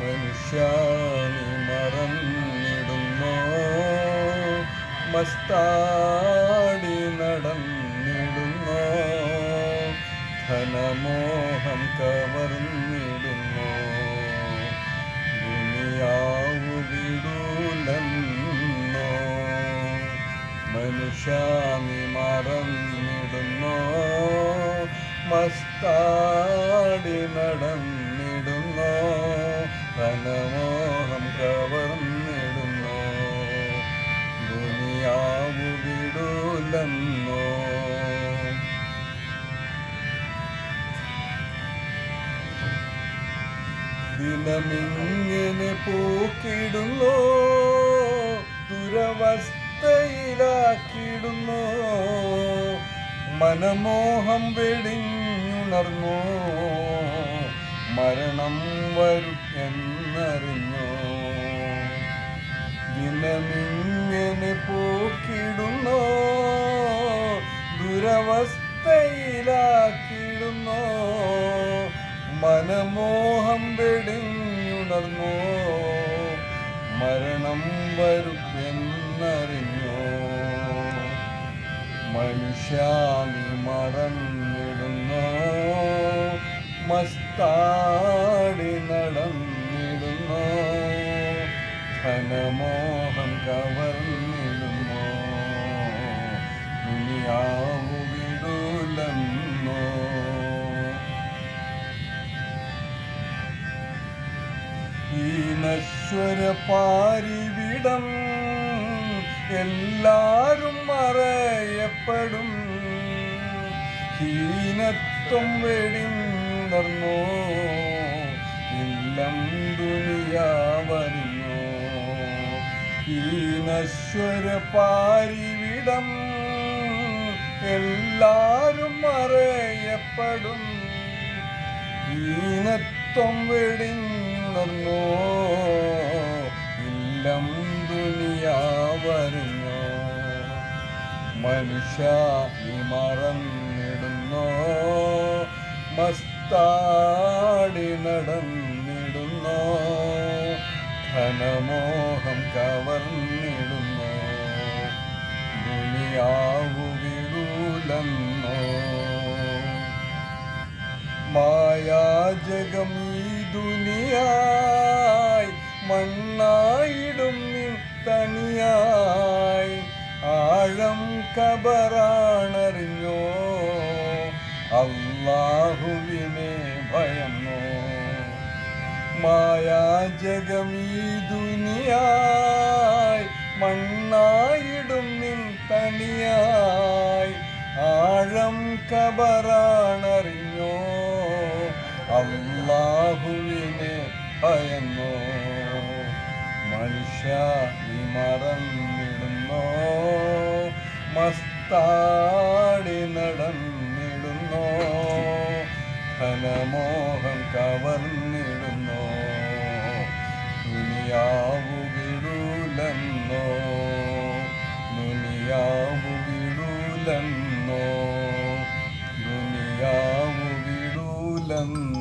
മനുഷ്യാനി മറന്നിടുന്നോ. മസ്താടി നടന്നിടുന്നോ. ധനമോഹം കവർന്നിടുന്നോ. ദുനിയാവു വിടൂലെന്നോ. മനുഷ്യാമി മറന്നിടുന്നോ. മസ്താടി വിടൂലെന്നോ ദിനമിങ്ങനെ പൂക്കിടുന്നു ദുരവസ്ഥയിലാക്കിടുന്നു. മനമോഹം വെടിഞ്ഞുണർന്നു. മരണം വരും മനമോഹം വെടിഞ്ഞുണർന്നോ? മരണം വരുമെന്നറിഞ്ഞോ? മനുഷ്യാനി മറന്നിടുന്നോ? മസ്താടി നടന്നിടുന്നോ? ധനമോഹം കവർന്നിടുന്നോ? ദുനിയാവു ഈ നശ്വര പാരിവിടം എല്ലാരും മറയപ്പെടും. ഹീനത്വം വെടിന്നോ ഇല്ലം ദുനിയാവറിഞ്ഞോ ഈനശ്വര നശ്വര പാരിവിടം എല്ലാരും മറയപ്പെടും. ഹീനത്വം വെടിഞ്ഞുണർന്നോ ഇല്ലം ദുനിയാവറിഞ്ഞോ. മനുഷ്യ മറന്നിടുന്നോ മസ്താടി നടന്നിടുന്നോ. ധനമോഹം കവർന്നിടുന്നോ. ദുനിയാവു വിടൂലെന്നോ. മായാജകം ഈ ദുനിയായി മണ്ണായിടും നിൻ തനിയായി. ആഴം കബറാണറിഞ്ഞോ? അള്ളാഹുവിനെ ഭയന്നോ? മായാജകം ഈ ദുനിയായി മണ്ണായിടും നിൻ തനിയായി. ആഴം കബറാണറിഞ്ഞോ? അള്ളാഹുവിനെ ഭയന്നോ മനുഷ്യ നീ മറന്നിടുന്നോ മസ്താടി നടന്നിടുന്നോ ധനമോഹം കവർന്നിടുന്നോ ദുനിയാവു വിടൂലെന്നോ ദുനിയാവു വിടൂലെന്നോ ദുനിയാവു വിടൂലെന്നോ.